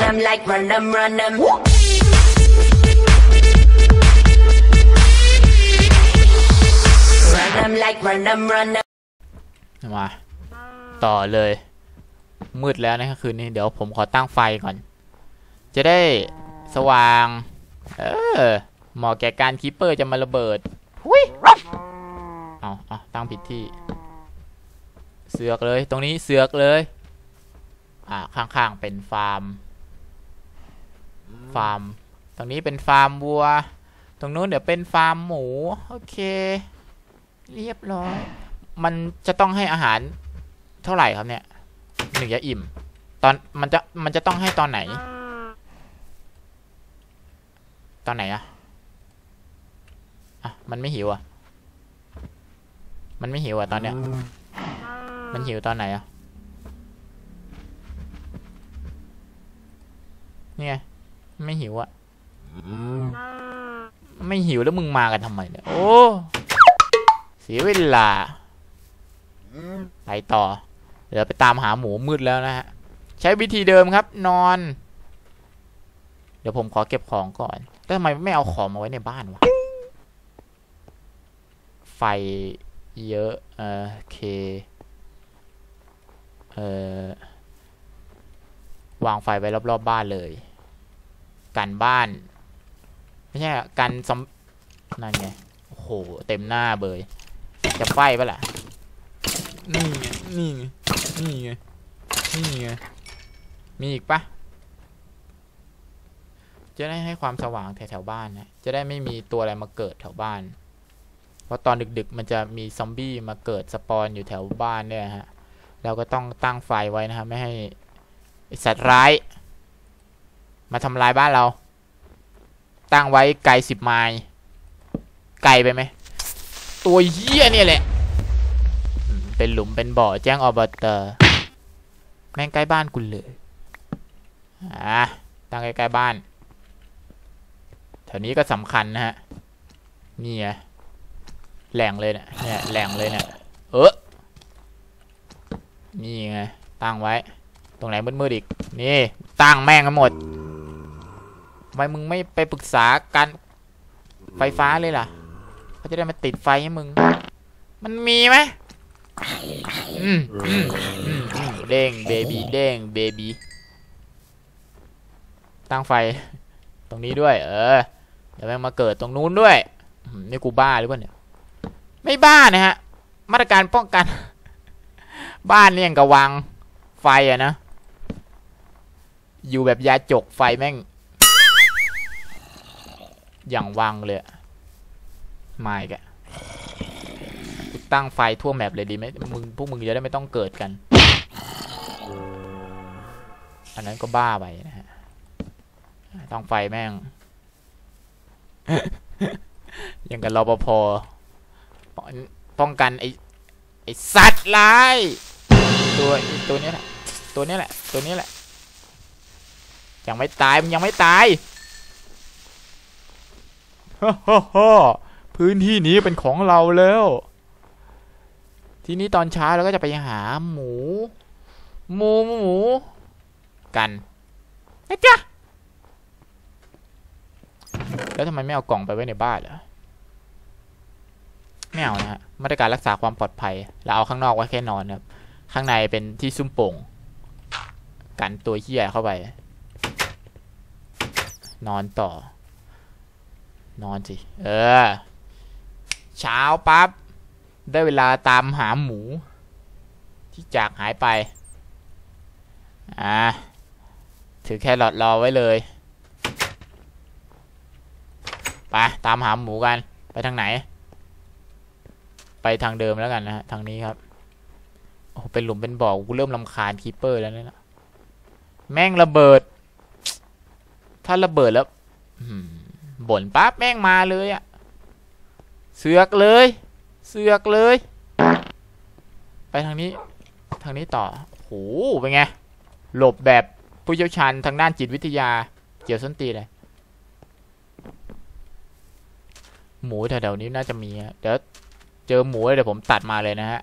them like run them, run them. Run them like run them, run them. มาต่อเลย มืดแล้วนะคืนนี้เดี๋ยวผมขอตั้งไฟก่อน จะได้สว่าง เออเหมาะแก่การคีปเปอร์จะมาระเบิดหุยเอาเอาตั้งผิดที่ เสือกเลย ตรงนี้เสือกเลย อ่าข้างๆเป็นฟาร์ม ฟาร์ม ตรงนี้เป็นฟาร์มวัว ตรงนู้นเดี๋ยวเป็นฟาร์มหมู โอเค เรียบร้อย มันจะต้องให้อาหารเท่าไหร่ครับเนี่ยหนึ่งจะอิ่ม ตอนมันจะมันจะต้องให้ตอนไหน ตอนไหนอะอะมันไม่หิวอะมันไม่หิวอะตอนเนี้ย มันหิวตอนไหนอะนี่ไง ไม่หิวอะไม่หิวแล้วมึงมากันทำไมเนี่ย โอ้ เสียเวลา ไปต่อ เดี๋ยวไปตามหาหมูมืดแล้วนะฮะ ใช้วิธีเดิมครับ นอน เดี๋ยวผมขอเก็บของก่อน แล้วทำไมไม่เอาของมาไว้ในบ้านวะ ไฟเยอะ เออโอเค เออวางไฟไว้รอบๆบบ้านเลย กันบ้าน ไม่ใช่อะกันซอมนั่นไงโอ้โหเต็มหน้าเบยจะไฟปะล่ะนี่ไงนี่ไงนี่ไงนี่ไงมีอีกปะจะได้ให้ความสว่างแถวๆบ้านนะจะได้ไม่มีตัวอะไรมาเกิดแถวบ้าน เพราะตอนดึกๆ มันจะมีซอมบี้มาเกิดสปอนอยู่แถวบ้านเนี่ยฮะเราก็ต้องตั้งไฟไว้นะครับไม่ให้ไอ้สัตว์ร้าย มาทำลายบ้านเรา ตั้งไว้ไกลสิบไมล์ไกลไปไหม ตัวเหี้ยเนี่ยแหละ เป็นหลุมเป็นบ่อแจ้งอบตแม่งใกล้บ้านกูเลยอ่าตั้งใกล้ๆบ้าน แถวนี้ก็สำคัญนะฮะ นี่ไงแหล่งเลยเนี่ยเนี่ยแหล่งเลยเนี่ยเออนี่ไงตั้งไว้ ตรงไหนมืดๆอีก นี่ ตั้งแม่งกันหมด ทำไมมึงไม่ไปปรึกษาการไฟฟ้าเลยล่ะเขาจะได้มาติดไฟให้มึง มันมีไหมอืมอืมอืมอืมเด้งเบบีเด้งเบบีตั้งไฟ ตรงนี้ด้วย เออเดี๋ยวแม่งมาเกิดตรงนู้นด้วยอืมนี่กูบ้าหรือเปล่าเนี่ย ไม่บ้านะฮะ มาตรการป้องกัน บ้านเนี่ยยังกะวังไฟอะนะ อยู่แบบยาจกไฟแม่ง อย่างวังเลยไม่กะกูตั้งไฟทั่วแมปเลยดีไหมมึงพวกมึงจะได้ไม่ต้องเกิดกัน อันนั้นก็บ้าไปนะฮะต้องไฟแม่ง ยังกับรอปภป้องป้องกันไอไอสัตว์ร้ายตัวตัวนี้แหละ ตัวนี้แหละ ตัวนี้แหละ ยังไม่ตาย มันยังไม่ตาย ฮ่าฮ่าฮ่าพื้นที่นี้เป็นของเราแล้ว ทีนี้ตอนเช้าเราก็จะไปหาหมู หมูหมู กันนะจ๊ะแล้วทำไมไม่เอากล่องไปไว้ในบ้านเหรอไม่เอานะฮะมาตรการรักษาความปลอดภัยเราเอาข้างนอกไว้แค่นอนครับ ข้างในเป็นที่ซุ้มโป่งกันตัวเหี้ยเข้าไป นอนต่อ นอนสิ เออ เช้าปั๊บ ได้เวลาตามหาหมู ที่จากหายไป อ่า ถือแครอทรอไว้เลย ไป ตามหาหมูกัน ไปทางไหน ไปทางเดิมแล้วกันนะฮะ ทางนี้ครับ โอ้เป็นหลุมเป็นบ่อ กูเริ่มลำคาญคีเปอร์แล้วเนี่ยนะแม่งระเบิด ถ้าระเบิดแล้ว อืม บ่นปั๊บแม่งมาเลยอะเสือกเลย เสือกเลย ไปทางนี้ ทางนี้ต่อโหเป็นไง หลบแบบผู้เชี่ยวชาญทางด้านจิตวิทยา เกี่ยวส้นตีเลย หมูแถวๆนี้น่าจะมีเดี๋ยวเจอหมูเดี๋ยวผมตัดมาเลยนะฮะ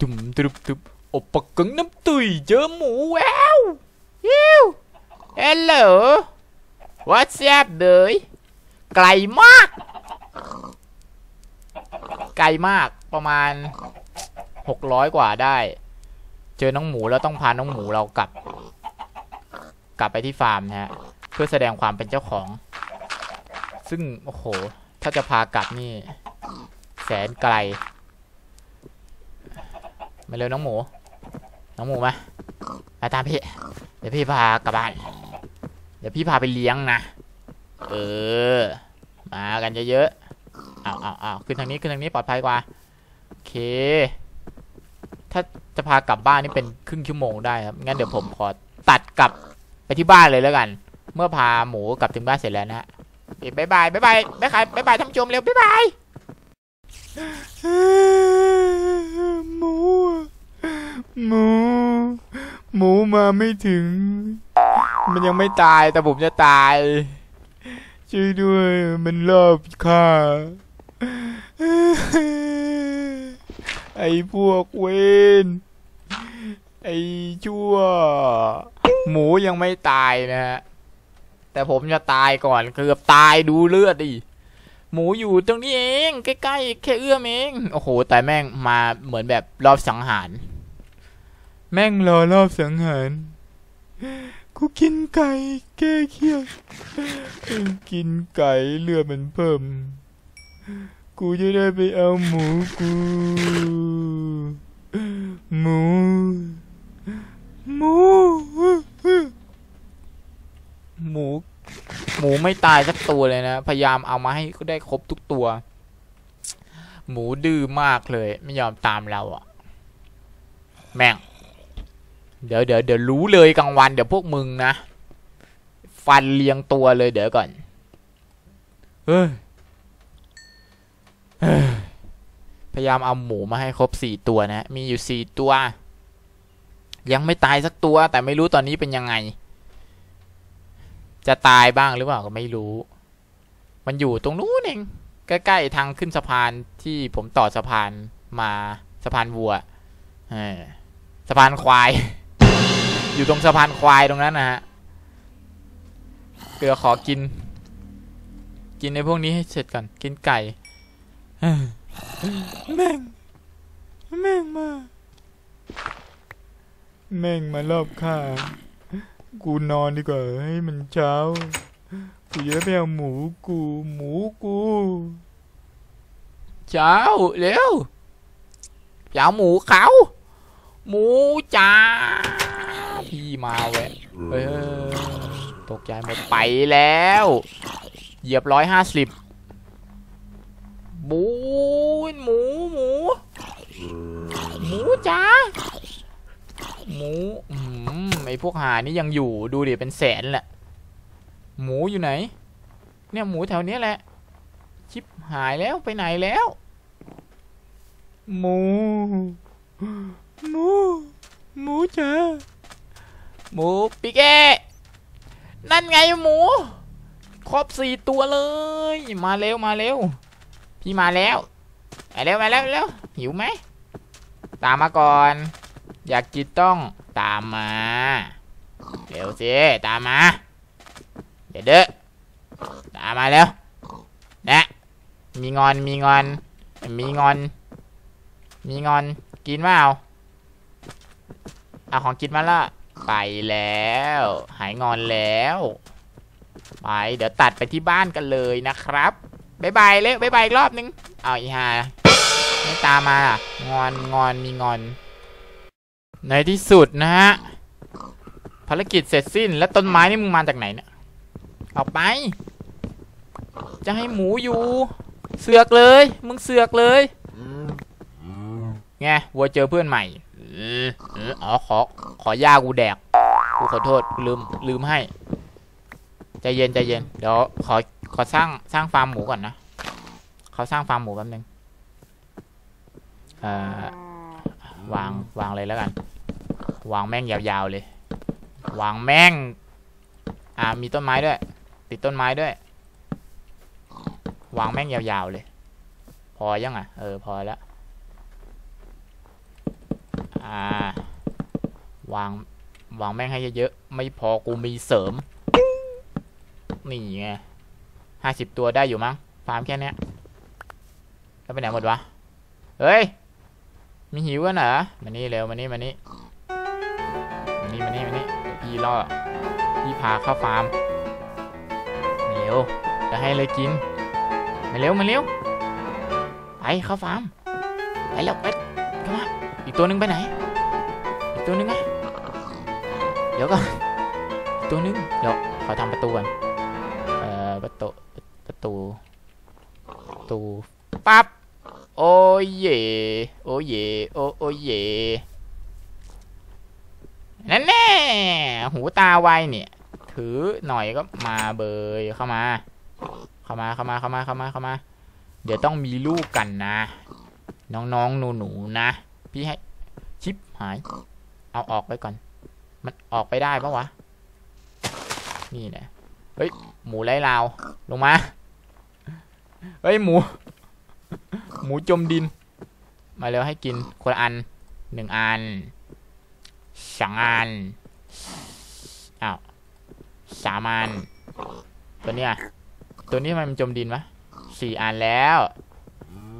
จุ่มตุบตุบออุปกรณ์น้ำตุยเจอหมูแววยิวเฮลโหล what's up เดยไกลมาก ไกลมากประมาณหกร้อยกว่าได้ เจอน้องหมูแล้วต้องพาน้องหมูเรากลับ กลับไปที่ฟาร์มนะฮะ เพื่อแสดงความเป็นเจ้าของ ซึ่ง โอ้โห ถ้าจะพากลับนี่ แสนไกล มาเร็วน้องหมู น้องหมูมามาตามพี่ เดี๋ยวพี่พากลับบ้าน เดี๋ยวพี่พาไปเลี้ยงนะ เออ มากันเยอะๆเอาเอาเอาขึ้นทางนี้ขึ้นทางนี้ปลอดภัยกว่า โอเค ถ้าจะพากลับบ้านนี่เป็นครึ่งชั่วโมงได้ครับ งั้นเดี๋ยวผมขอตัดกลับไปที่บ้านเลยแล้วกัน เมื่อพาหมูกลับถึงบ้านเสร็จแล้วนะฮะบายบายบายบายบายบายบายท่าชมเร็วบายบายหมูหมู หมูมาไม่ถึง มันยังไม่ตายแต่ผมจะตาย ช่วยด้วย มันรอบฆ่าไอ้พวกเวนไอ้ชั่ว หมูยังไม่ตายนะฮะ แต่ผมจะตายก่อนเกือบตายดูเลือดดิ หมูอยู่ตรงนี้เองใกล้ๆแค่เอื้อมเอง โอ้โห แต่แม่งมาเหมือนแบบรอบสังหาร แม่งรอรอบสังหาร กูกินไก่แก้เครียดกินไก่เลือดมันเพิ่ม กูจะได้ไปเอาหมูกู หมู หมู หมู หมูไม่ตายสักตัวเลยนะ พยายามเอามาให้ได้ครบทุกตัว หมูดื้อมากเลย ไม่ยอมตามเราอะ แม่ง เดี๋ยวเดี๋ยวเดี๋ยวรู้เลยกลางวันเดี๋ยวพวกมึงนะ ฟันเลียงตัวเลยเดี๋ยวก่อน เฮ้ยพยายามเอาหมูมาให้ครบสี่ตัวนะ มีอยู่สี่ตัว ยังไม่ตายสักตัว แต่ไม่รู้ตอนนี้เป็นยังไง จะตายบ้างหรือเปล่าก็ไม่รู้ มันอยู่ตรงนู้นเองใกล้ๆทางขึ้นสะพานที่ผมต่อสะพานมาสะพานวัวสะพานควาย อยู่ตรงสะพานควายตรงนั้นนะฮะ เกือขอกิน กินในพวกนี้ให้เสร็จก่อน กินไก่เอ้ยแม่ง แม่งมา แม่งมารอบข้า กูนอนดีกว่าให้มันเช้า กูจะได้ไปเอาหมูกู หมูกู เช้าเร็วไปเอาหมูเขา หมูจ้า พี่มาแวะเออตกใจหมดไปแล้ว เหยียบร้อยห้าสิบหมูหมูหมู หมูจ้าหมูอืมไอพวกหานี่ยังอยู่ดูดิเป็นแสนแหละ หมูอยู่ไหน เนี่ยหมูแถวเนี้ยแหละ ชิปหายแล้วไปไหนแล้ว หมู หมู หมูจ้า หมูปิเก้นั่นไงหมู ครบสี่ตัวเลย มาเร็วมาเร็ว พี่มาแล้วมาเร็วมาแล้วเร็วหิวไหม ตามมาก่อน อยากกินต้องตามมา เร็วสิตามมาเดี๋ยวเด้อตามมาเร็วนะมีงอนมีงอน มีงอน มีงอนกินเปล่าเอาของกินมาละ ไปแล้ว หายงอนแล้ว ไป เดี๋ยวตัดไปที่บ้านกันเลยนะครับบ๊ายบายเลยบ๊ายบายอีกรอบนึงเอาอีฮาไม่ตามมาล่ะ งอนงอนมีงอน ในที่สุดนะฮะ ภารกิจเสร็จสิ้น แล้วต้นไม้นี่มึงมาจากไหนเนี่ยออกไป จะให้หมูอยู่ เสือกเลย มึงเสือกเลยไงวัวเจอเพื่อนใหม่เอืออ๋อขอขอย่ากูแดกกูขอโทษกูลืมลืมให้ใจเย็นใจเย็นเดี๋ยวขอขอสร้างสร้างฟาร์มหมูก่อนนะเขาสร้างฟาร์มหมูแป๊บนึงเอ่อวางวางเลยแล้วกัน วางแม่งยาวๆเลย วางแม่ง อ่ามีต้นไม้ด้วย ติดต้นไม้ด้วย วางแม่งยาวๆเลย พอยังอะ เออพอแล้ว อ่าวางวางแม่งให้เยอะๆ ไม่พอกูมีเสริม นี่ไงห้าสิบตัวได้อยู่มั้ง ฟาร์มแค่เนี้ย แล้วไปไหนหมดวะ เฮ้ย มีหิวกันเหรอ มานี่เร็ว มานี่ มานี่ มานี่ มานี่ มานี่เดี๋ยพี่ล่อพี่พาเข้าฟาร์มเร็วจะให้เลยกิน มาเร็ว มาเร็ว ไปเข้าฟาร์ม ไปแล้วไปเข้ามาอีกตัวหนึงไปไหน ตัวนึงอะเดี๋ยวก่อนอีกตัวนึงเดี๋ยวขอทำประตูก่อนเอ่อประตูประตูประตูปั๊บโอ้ยเย่โอ้ยเย่โอ้โอ้ยเย่นั่นแน่หูตาไวเนี่ย ถือหน่อยก็มาเบยเข้ามา เข้ามาเข้ามาเข้ามาเข้ามาเข้ามา เดี๋ยวต้องมีลูกกันนะ น้องๆหนูๆนะ พี่ให้ชิปหาย เอาออกไปก่อน มันออกไปได้ปะวะ นี่นะเฮ้ย หมูไล่ลาว ลงมา เฮ้ย หมู หมูจมดิน มาเร็วให้กินคนละอันหนึ่งอันสองอันอ้าวสามอัน ตัวเนี้ยตัวนี้ทำไมมันจมดินวะสี่อันแล้ว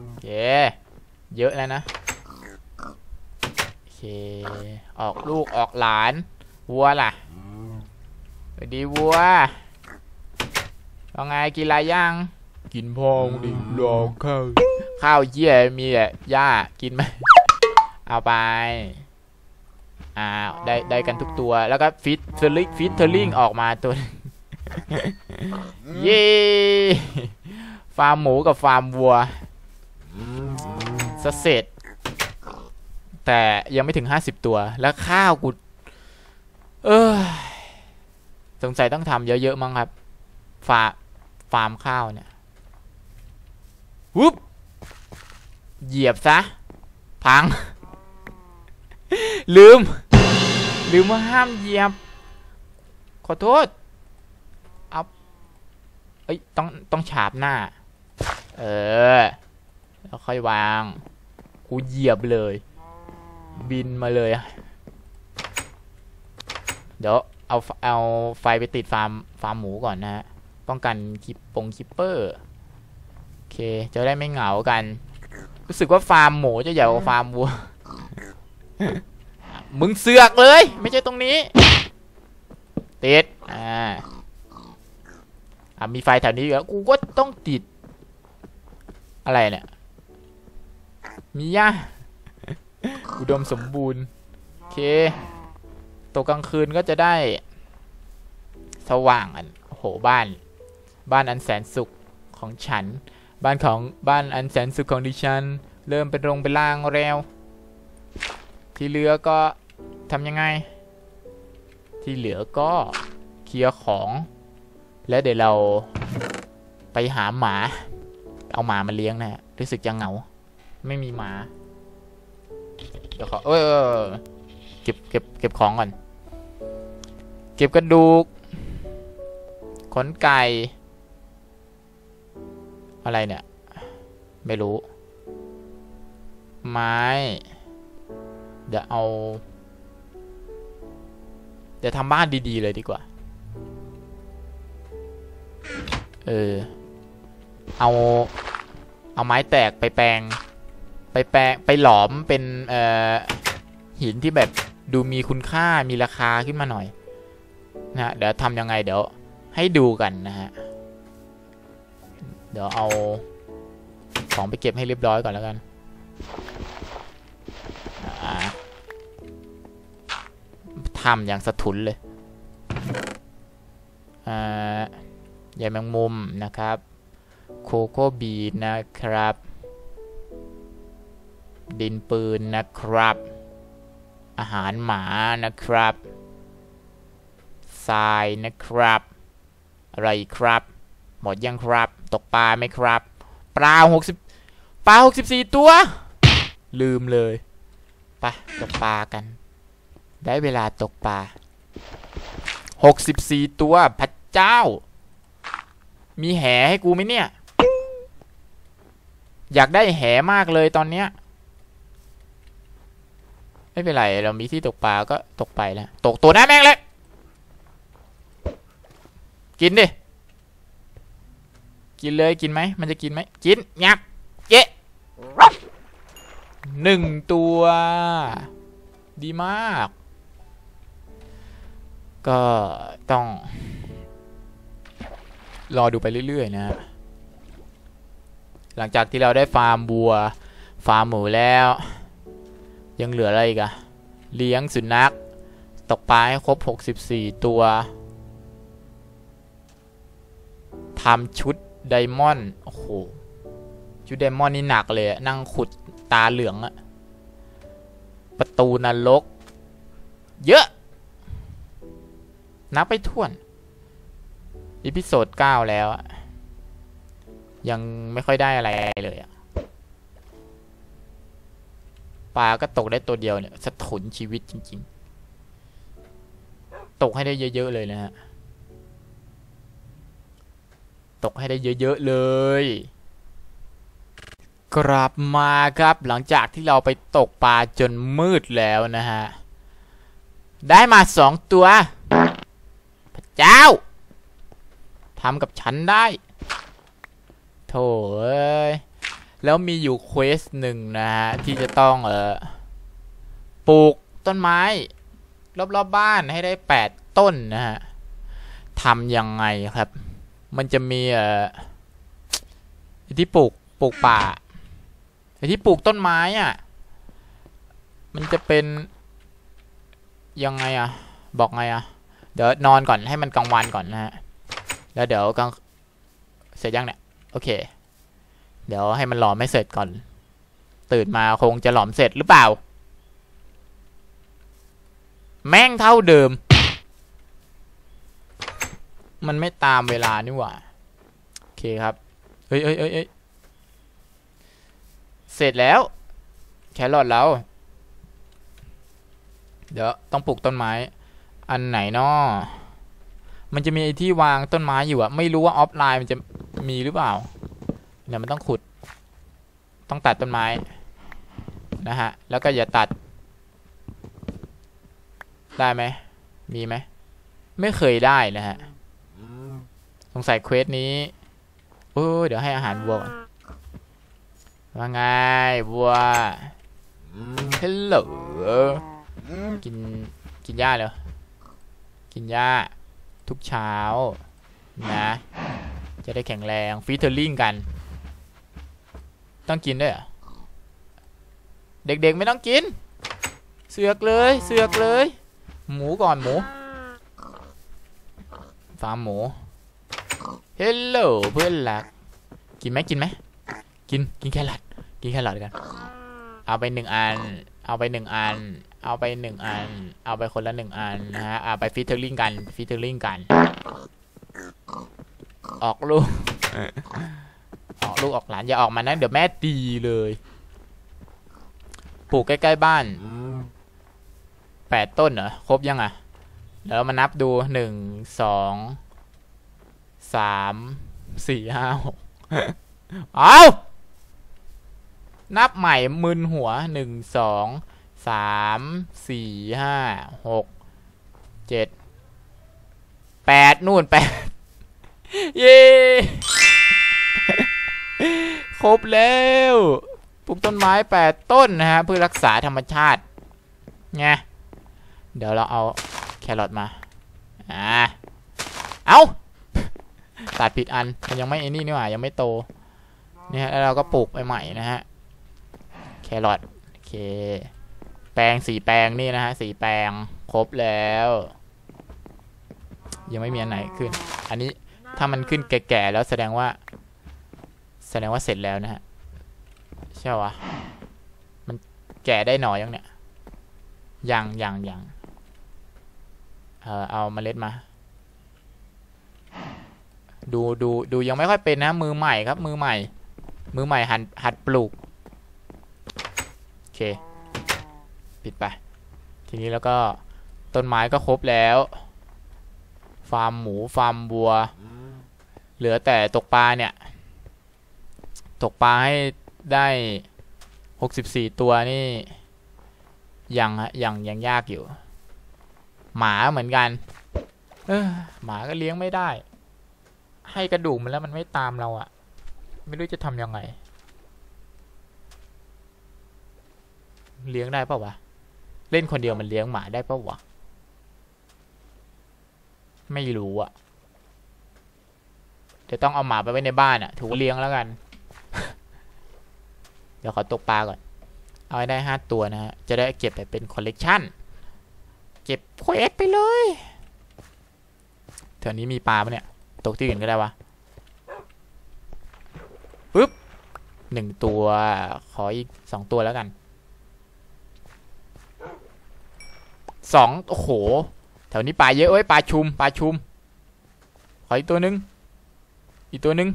โอเคเยอะแล้วนะ เค ออกลูกออกหลาน วัวล่ะสวัสดีวัวว่าไงกินอะไรยังกินพองดิรอข้าวข้าวเยี่ยมีแต่หญ้ากินไหมเอาไป อ่า ได้ได้กันทุกตัว แล้วก็ฟิตเทอร์ลิงฟิตเทอร์ลิงออกมาตัวหนึ่งเย้ฟาร์มหมูกับฟาร์มวัวสเสร็จ แต่ยังไม่ถึงห้าสิบตัว แล้วข้าวกูเออสงสัยต้องทำเยอะ ๆ มั้งครับ ฟาร์มฟาร์มข้าวเนี่ยวุบเหยียบซะ พัง ลืม ลืมว่าห้ามเหยียบ ขอโทษเอาเอ้ย ต้อง ต้องฉาบหน้า เออ แล้วค่อยวาง กูเหยียบเลย บินมาเลยอะเดี๋ยวเอาเอาไฟไปติดฟาร์มฟาร์มหมูก่อนนะฮะ ป้องกันคิปปงคิปเปอร์ โอเค จะได้ไม่เหงากัน รู้สึกว่าฟาร์มหมูจะใหญ่กว่าฟาร์มวัว มึงเสือกเลย ไม่ใช่ตรงนี้ ติด อ่า อะมีไฟแถวนี้อยู่แล้วกูก็ต้องติด อะไรเนี่ย มีย่า อุดมสมบูรณ์ โอเค ตกกลางคืนก็จะได้ สว่างอันโหบ้าน บ้านอันแสนสุขของฉัน บ้านของบ้านอันแสนสุขของดิฉัน เริ่มเป็นโรงเป็นล่างแล้ว ที่เหลือก็ทำยังไง ที่เหลือก็เคลียร์ของ แล้วเดี๋ยวเราไปหาหมา เอาหมามาเลี้ยงนะฮะรู้สึกจะเหงา ไม่มีหมา เดี๋ยวขอเออเก็บเก็บเก็บของก่อน เก็บกระดูก ขนไก่ อะไรเนี่ย ไม่รู้ ไม้ เดี๋ยวเอา เดี๋ยวทำบ้านดีๆเลยดีกว่า เออ เอา เอาไม้แตกไปแปลง ไปแปลงไปหลอมเป็นหินที่แบบดูมีคุณค่ามีราคาขึ้นมาหน่อยนะฮะเดี๋ยวทำยังไงเดี๋ยวให้ดูกันนะฮะเดี๋ยวเอาของไปเก็บให้เรียบร้อยก่อนแล้วกันทำอย่างสะทุนเลยใยแมงมุมนะครับ โคโค่บีนะครับ ดินปืนนะครับ อาหารหมานะครับ ทรายนะครับ อะไรครับ หมดยังครับ ตกปลาไหมครับ ปลาหกสิบปลาหกสิบสี่ตัว ลืมเลยไปตกปลากัน ได้เวลาตกปลาหกสิบสี่ตัวพระเจ้า มีแหให้กูไหมเนี่ย อยากได้แหมากเลยตอนเนี้ย ไม่เป็นไร เรามีที่ตกปลาก็ตกไปแล้วตกตัวหน้าแม่งเลยกินดิ กินเลยกินไหม มันจะกินไหม กินงับเยะหนึ่งตัว ดีมาก ก็ต้อง รอดูไปเรื่อยๆนะ หลังจากที่เราได้ฟาร์มบัว ฟาร์มหมูแล้ว ยังเหลืออะไรอีกอะเลี้ยงสุนัข ตกปลาให้ครบ 64 ตัวทำชุดไดมอนด์โอ้โหชุดไดมอนด์นี่หนักเลย นั่งขุดตาเหลืองอะประตูนรก เยอะ นับไปท่วนอีพิโซด9แล้วอะยังไม่ค่อยได้อะไรเลยอะ ปลาก็ตกได้ตัวเดียวเนี่ยสะทุนชีวิตจริง ๆ ตกให้ได้เยอะๆเลยนะฮะตกให้ได้เยอะๆเลยกลับมาครับหลังจากที่เราไปตกปลาจนมืดแล้วนะฮะ ได้มาสองตัว พระเจ้าทำกับฉันได้ โถเอ้ย แล้วมีอยู่เควสหนึ่งนะฮะ ที่จะต้องเออปลูกต้นไม้ รอบๆบบ้านให้ได้แปดต้นนะฮะทำยังไงครับ มันจะมีเออไอที่ปลูกปลูกป่าไอที่ปลูกต้นไม้อะ มันจะเป็นยังไงอะ บอกไงอะ เดี๋ยวนอนก่อนให้มันกลางวันก่อนนะฮะ แล้วเดี๋ยวกลางเสร็จยังเนี่ย โอเค เดี๋ยวให้มันหลอมไม่เสร็จก่อน ตื่นมาคงจะหลอมเสร็จหรือเปล่า แม่งเท่าเดิม มันไม่ตามเวลานี่หว่า โอเคครับเอ้ยเอ้ยเอ้ยเสร็จแล้ว แครอทแล้วเดี๋ยวต้องปลูกต้นไม้ อันไหนนาะมันจะมีที่วางต้นไม้อยู่อะไม่รู้ว่าออฟไลน์มันจะมีหรือเปล่า เดี๋ยวมันต้องขุด ต้องตัดต้นไม้นะฮะ แล้วก็อย่าตัด ได้ไหม มีไหม ไม่เคยได้นะฮะ สงสัยเควสนี้โอ้เดี๋ยวให้อาหารวัวก่อนว่าไงวัวฮัลโหลกิน กินหญ้าเหรอกินหญ้า ทุกเช้า นะ จะได้แข็งแรงฟีเทอร์ลิงกัน ต้องกินด้วยเหรอเด็กๆไม่ต้องกิน เสือกเลยเสือกเลย หมูก่อนหมูฟาร์มหมูเฮลโหลเพื่อนรักกินไหมกินไหมกินกินแครอทกินแครอทกัน เอาไปหนึ่งอัน เอาไปหนึ่งอัน เอาไปหนึ่งอัน เอาไปคนละหนึ่งอันนะฮะเอาไปฟิเทอร์ลิงกันฟิเทอร์ลิงกัน ออกลูก ออกลูกออกหลานอย่าออกมานะเดี๋ยวแม่ตีเลยปลูกใกล้ๆบ้านแปดต้นเหรอครบยังอะเดี๋ยวเรามานับดูหนึ่งสองสามสี่ห้าหกเอานับใหม่มึนหัวหนึ่งสองสามสี่ห้าหกเจ็ดแปดนู่นแปดเย้ ครบแล้วปลูกต้นไม้แปดต้นนะฮะเพื่อรักษาธรรมชาติไงเดี๋ยวเราเอาแครอทมาอ่าเอาตัดผิดอันมันยังไม่ไอ้นี่นี่หว่ายังไม่โตนี่ฮะแล้วเราก็ปลูกใหม่นะฮะแครอทโอเค แปลงสีแปลงนี่นะฮะสีแปลงครบแล้ว ยังไม่มีอันไหนขึ้น อันนี้ถ้ามันขึ้นแก่ๆแล้วแสดงว่า แสดงว่าเสร็จแล้วนะฮะ ใช่วะมันแก่ได้หน่อยยังเนี่ย ยังยังยังเออเอาเมล็ดมา ดูดูดูยังไม่ค่อยเป็นนะ มือใหม่ครับ มือใหม่ มือใหม่หัดหัดปลูก โอเค ปิดไป ทีนี้แล้วก็ต้นไม้ก็ครบแล้ว ฟาร์มหมู ฟาร์มบัว เหลือแต่ตกปลาเนี่ย ตกปลาให้ได้หกสิบสี่ตัวนี่ยังฮะยังยังยากอยู่ หมาเหมือนกัน เออหมาก็เลี้ยงไม่ได้ ให้กระดูกมันแล้วมันไม่ตามเราอะไม่รู้จะทำยังไง เลี้ยงได้ปล่าวะ เล่นคนเดียวมันเลี้ยงหมาได้ปล่าวะ ไม่รู้อะเดี๋ยวต้องเอาหมาไปไว้ในบ้านอะถูกเลี้ยงแล้วกัน เดี๋ยวขอตกปลาก่อน เอาให้ได้ห้าตัวนะฮะ จะได้เก็บไปเป็นคอลเลกชันเก็บเควสไปเลยแถวนี้มีปลาปะเนี่ย ตกที่อื่นก็ได้วะปึ๊บหนึ่งตัว ขออีกสองตัวแล้วกันสองโอ้โห แถวนี้ปลาเยอะเว้ย ปลาชุม ปลาชุม ขออีกตัวหนึ่งอีกตัวหนึ่ง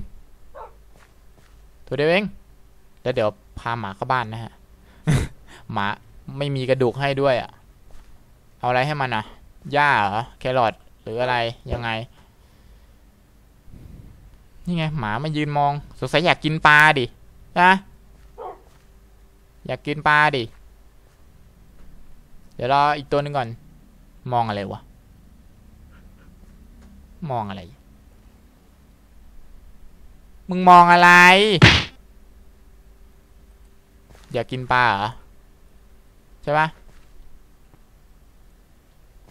ตัวเดียวเอง แล้วเดี๋ยวพาหมาเข้าบ้านนะฮะ หมาไม่มีกระดูกให้ด้วยอะเอาอะไรให้มันอะ หญ้าเหรอ แครอทหรืออะไรยังไง นี่ไง หมามายืนมอง สงสัยอยากกินปลาดินะอยากกินปลาดิ เดี๋ยวรออีกตัวหนึ่งก่อน มองอะไรวะ มองอะไร มึงมองอะไร อยากกินปลาเหรอ ใช่ปะ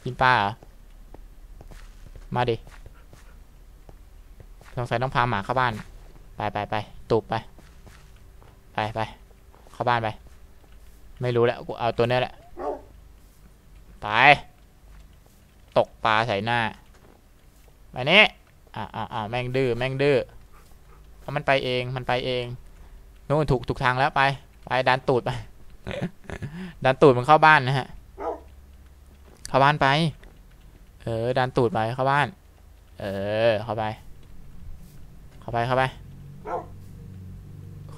กินปลาเหรอ มาดิสงสัยต้องพาหมาเข้าบ้าน ไปไปไปตูบไป ไปไปเข้าบ้านไป ไม่รู้แล้วกูเอาตัวนี้แหละ ไป ตกปลาใส่หน้าไปนี่อ่าอ่าอ่าแม่งดื้อแม่งดื้อเอาะมันไปเองมันไปเองนู่นถูกถูกทางแล้วไป ไปดันตูดไป ดันตูดมันเข้าบ้านนะฮะ เข้าบ้านไป เออ ดันตูดไปเข้าบ้าน เออ เข้าไป เข้าไป เข้าไป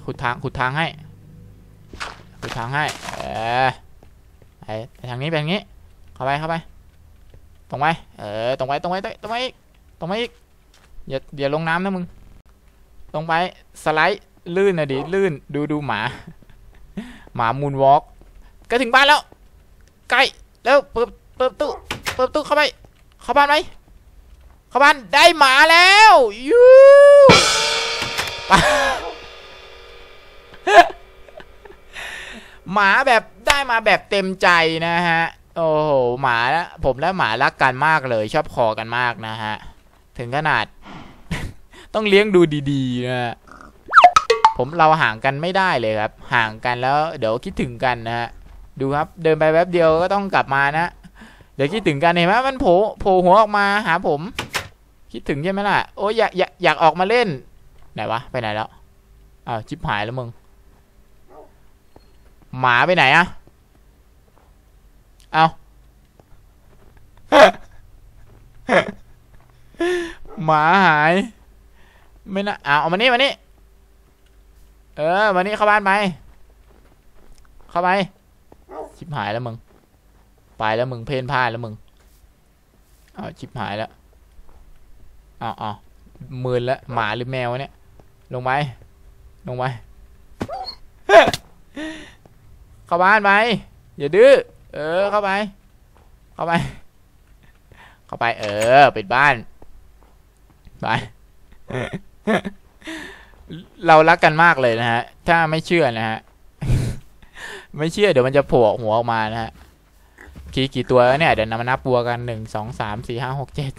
ขุดทาง ขุดทางให้ ขุดทางให้ เออไปทางนี้ไปทางนี้ เข้าไป เข้าไป ตรงไป เออ ตรงไป ตรงไป ตรงไปอีก ตรงไปอีก อย่า อย่าลงน้ำนะมึง ตรงไป สไลด์ ลื่นนะดิ ลื่น ดูดูหมา หมามูนวอล์กก็ถึงบ้านแล้ว ใกล้แล้วเปิดเปิดตู้เปิดตู้เข้าไปเข้าบ้านไหมเข้าบ้านได้หมาแล้วยูหมาแบบได้มาแบบเต็มใจนะฮะ โอ้โหหมาและผมและหมารักกันมากเลย ชอบคอกันมากนะฮะ ถึงขนาด ต้องเลี้ยงดูดีๆนะฮะ ผมเราห่างกันไม่ได้เลยครับ ห่างกันแล้วเดี๋ยวคิดถึงกันนะฮะดูครับเดินไปแป๊บเดียวก็ต้องกลับมานะ เดี๋ยวคิดถึงกันเห็นไหมมันโผล่โผล่หัวออกมาหาผม คิดถึงใช่ไหมล่ะโอ้ยอยากอยากอยากออกมาเล่นไหนวะไปไหนแล้วอ้าวชิบหายแล้วมึงหมาไปไหนอะเอาหมาหาย ไม่นะเอาเอามานี่มานี่ เออมานี่เข้าบ้านไปเข้าไปชิบหายแล้วมึง ไปแล้วมึงเพนพ่านแล้วมึงเอาชิบหายแล้วเอาเอามืนแล้วหมาหรือแมวเนี่ย ลงไปลงไปเข้าบ้านไปอย่าดื้อเออเข้าไป เข้าไป เข้าไป เออปิดบ้านไป เรารักกันมากเลยนะฮะ ถ้าไม่เชื่อนะฮะ ไม่เชื่อเดี๋ยวมันจะโผล่หัวออกมานะฮะ กี่กี่ตัวเนี่ย เดี๋ยวนำมานับบัวกันหนึ่งสองสามสี่ห้าหกเจ็ด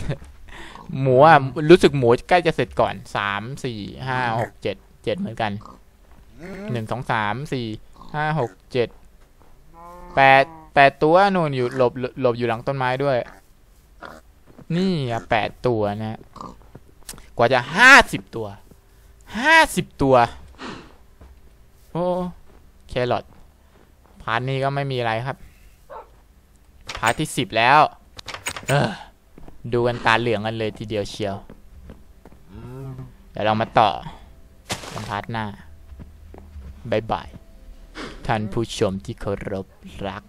หมูอะรู้สึกหมูใกล้จะเสร็จก่อนสามสี่ห้าหกเจ็ดเจ็ดเหมือนกันหนึ่งสองสามสี่ห้าหกเจ็ดแปดแปดตัวนู่นอยู่หลบหลบอยู่หลังต้นไม้ด้วย นี่อะแปดตัวนะ กว่าจะห้าสิบตัว ห้าสิบตัว โอ้แครอทพาร์ทนี้ก็ไม่มีอะไรครับ พาร์ทที่สิบแล้ว เออ ดูกันตาเหลืองกันเลยทีเดียวเชียว เดี๋ยวเรามาต่อพาร์ทหน้าบายบาย ท่านผู้ชมที่เคารพรัก